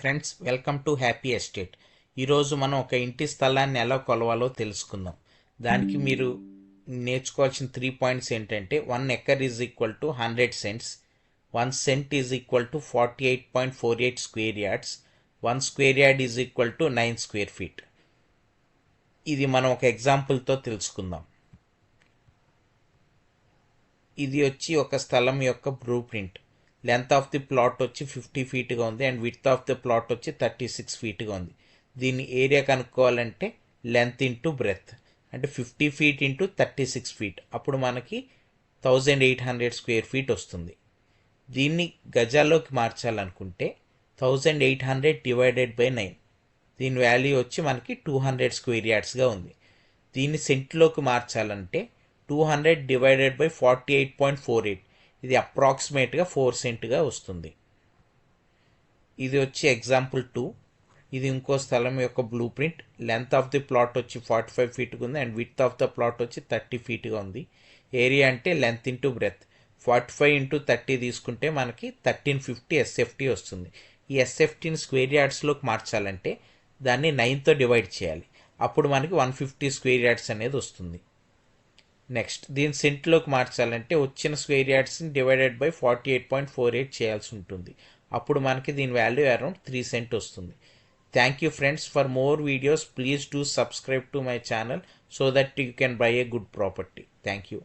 Friends welcome to happy estate. ఈరోజు మనం ఒక ఇంటి స్థలాన్ని ఎలా కొలవాలో తెలుసుకుందాం. దానికి మీరు నేర్చుకోవాల్సిన త్రీ పాయింట్స్ ఏంటంటే one acre is equal to hundred cents one cent is equal to forty eight point four eight square yards one square yard is equal to nine square feet ఇది మనం ఒక ఎగ్జాంపుల్తో తెలుసుకుందాం. ఇది వచ్చి ఒక స్థలం యొక్క blue print length of the plot వచ్చి ఫిఫ్టీ ఫీట్గా ఉంది and width of the plot వచ్చి థర్టీ సిక్స్ ఫీట్గా ఉంది. దీని ఏరియా కనుక్కోవాలంటే లెంత్ ఇంటూ బ్రెత్ అంటే fifty feet into thirty six feet అప్పుడు మనకి thousand eight hundred square feet వస్తుంది. దీన్ని గజాల్లోకి మార్చాలనుకుంటే thousand eight hundred divided by nine దీని వాల్యూ వచ్చి మనకి టూ హండ్రెడ్ స్క్వేర్ యార్డ్స్గా ఉంది. దీన్ని సెంట్లోకి మార్చాలంటే two hundred divided by forty eight point four eight ఇది అప్రాక్సిమేట్గా ఫోర్ సెంట్గా వస్తుంది. ఇది వచ్చి ఎగ్జాంపుల్ టూ. ఇది ఇంకో స్థలం యొక్క blue print length of the plot వచ్చి ఫార్టీ ఫైవ్ ఫీట్గా ఉంది and width of the plot వచ్చి థర్టీ ఫీట్గా ఉంది. ఏరియా అంటే length into breadth forty five into thirty తీసుకుంటే మనకి థర్టీన్ ఫిఫ్టీ ఎస్ఎఫ్టీ వస్తుంది. ఈ ఎస్ఎఫ్టీని స్క్వేర్ యార్డ్స్లోకి మార్చాలంటే దాన్ని నైన్తో డివైడ్ చేయాలి. అప్పుడు మనకి వన్ ఫిఫ్టీ స్క్వేర్ యార్డ్స్ అనేది వస్తుంది. నెక్స్ట్ దీని సెంట్లోకి మార్చాలంటే వచ్చిన square యార్డ్స్ని divided by forty eight point four eight చేయాల్సి ఉంటుంది. అప్పుడు మనకి దీని వాల్యూ అరౌండ్ త్రీ సెంట్ వస్తుంది. Thank you friends for more videos please do subscribe to my channel so that you can buy a good property thank you